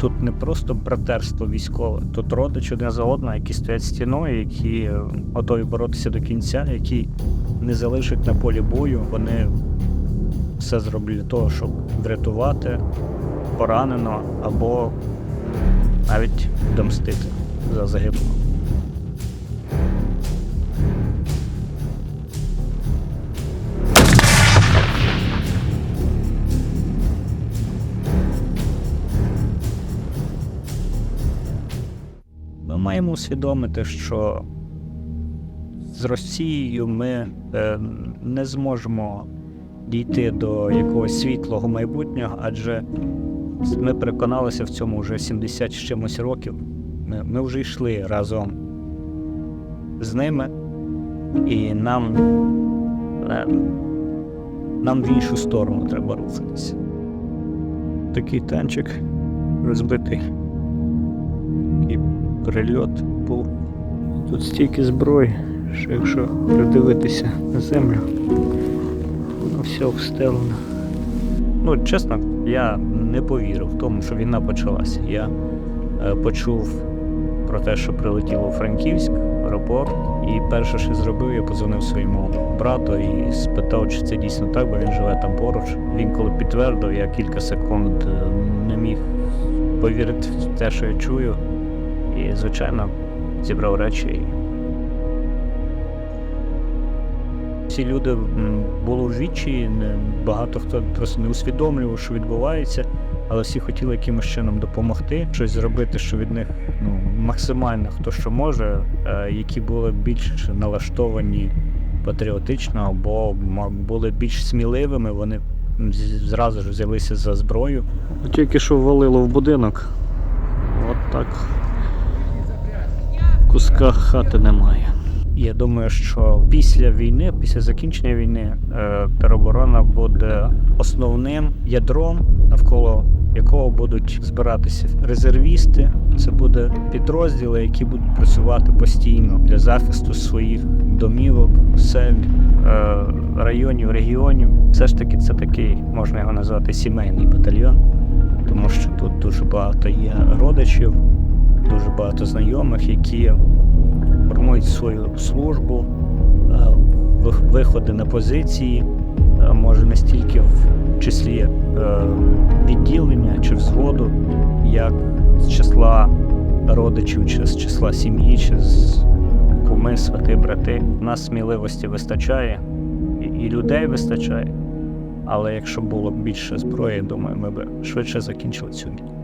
Тут не просто братерство військове, тут родичі один за одного, які стоять стіною, які е, готові боротися до кінця, які не залишать на полі бою. Вони все зроблять для того, щоб врятувати поранено або навіть домстити за загиблого. Маємо усвідомити, що з Росією ми е, не зможемо дійти до якогось світлого майбутнього, адже ми переконалися в цьому вже 70 з чимось років. Ми, ми вже йшли разом з ними, і нам, е, нам в іншу сторону треба рухатися. Такий танчик розбитий. Прильот був. Тут стільки зброї, що якщо придивитися на землю, воно все обстелено. Ну, чесно, я не повірив в тому, що війна почалася. Я е, почув про те, що прилетіло у Франківськ, аеропорт, і перше, що зробив, я позвонив своєму брату і спитав, чи це дійсно так, бо він живе там поруч. Він коли підтвердив, я кілька секунд е, не міг повірити в те, що я чую. І, звичайно, зібрав речі. І... Всі люди були в вічі, багато хто просто не усвідомлював, що відбувається, але всі хотіли якимось чином допомогти, щось зробити, що від них ну, максимально хто що може, е, які були більш налаштовані патріотично або були більш сміливими, вони зразу ж взялися за зброю. Тільки що ввалило в будинок. От так куска хати немає. Я думаю, що після війни, після закінчення війни, е, тероборона буде основним ядром, навколо якого будуть збиратися резервісти. Це буде підрозділи, які будуть працювати постійно для захисту своїх домівок, сель, е, районів, регіонів. Все ж таки, це такий, можна його назвати сімейний батальйон, тому що тут дуже багато є родичів, дуже багато знайомих, які формують свою службу, е, виходи на позиції, е, може не стільки в числі е, відділення чи взводу, як з числа родичів, чи з числа сім'ї, чи з куми, свати, брати. У нас сміливості вистачає, і, людей вистачає. Але якщо було б більше зброї, думаю, ми б швидше закінчили цю війну.